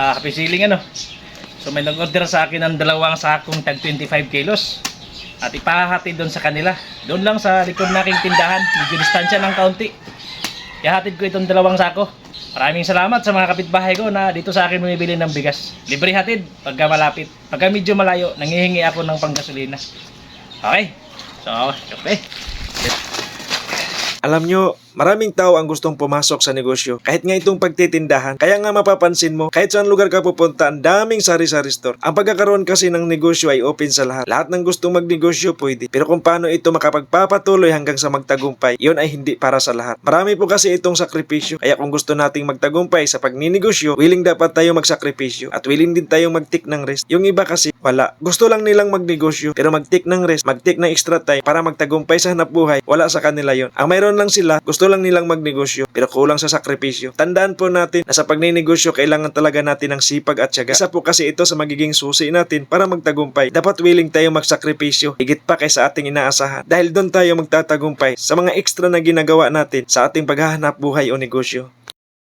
Ah, happy ceiling ano. So may nag-order sa akin ng dalawang sakong tag 25 kilos. At ipahatid doon sa kanila. Doon lang sa likod ng aking tindahan. Medyo distansya ng kaunti. Ihahatid ko itong dalawang sako. Maraming salamat sa mga kapitbahay ko na dito sa akin bumibili ng bigas. Libre hatid pagka malapit. Pagka medyo malayo, nangihingi ako ng panggasolina. Okay. So, okay. Alam nyo, maraming tao ang gustong pumasok sa negosyo. Kahit nga itong pagtitindahan. Kaya nga mapapansin mo, kahit saan lugar ka pupunta, ang daming sari-sari store. Ang pagkakaroon kasi ng negosyo ay open sa lahat. Lahat ng gustong magnegosyo pwede. Pero kung paano ito makapagpapatuloy hanggang sa magtagumpay, yun ay hindi para sa lahat. Marami po kasi itong sakripisyo. Kaya kung gusto nating magtagumpay sa pagninegosyo, willing dapat tayo magsakripisyo. At willing din tayo mag-take ng risk. Yung iba kasi, wala. Gusto lang nilang magnegosyo, pero mag-take ng risk, mag-take ng extra time para magtagumpay sa hanap buhay, wala sa kanila yon. Ang mayroon lang sila, gusto lang nilang magnegosyo, pero kulang sa sakripisyo. Tandaan po natin na sa pagninegosyo, kailangan talaga natin ng sipag at syaga. Isa po kasi ito sa magiging susi natin para magtagumpay. Dapat willing tayo magsakripisyo, higit pa kaysa ating inaasahan. Dahil doon tayo magtatagumpay sa mga extra na ginagawa natin sa ating paghahanap buhay o negosyo.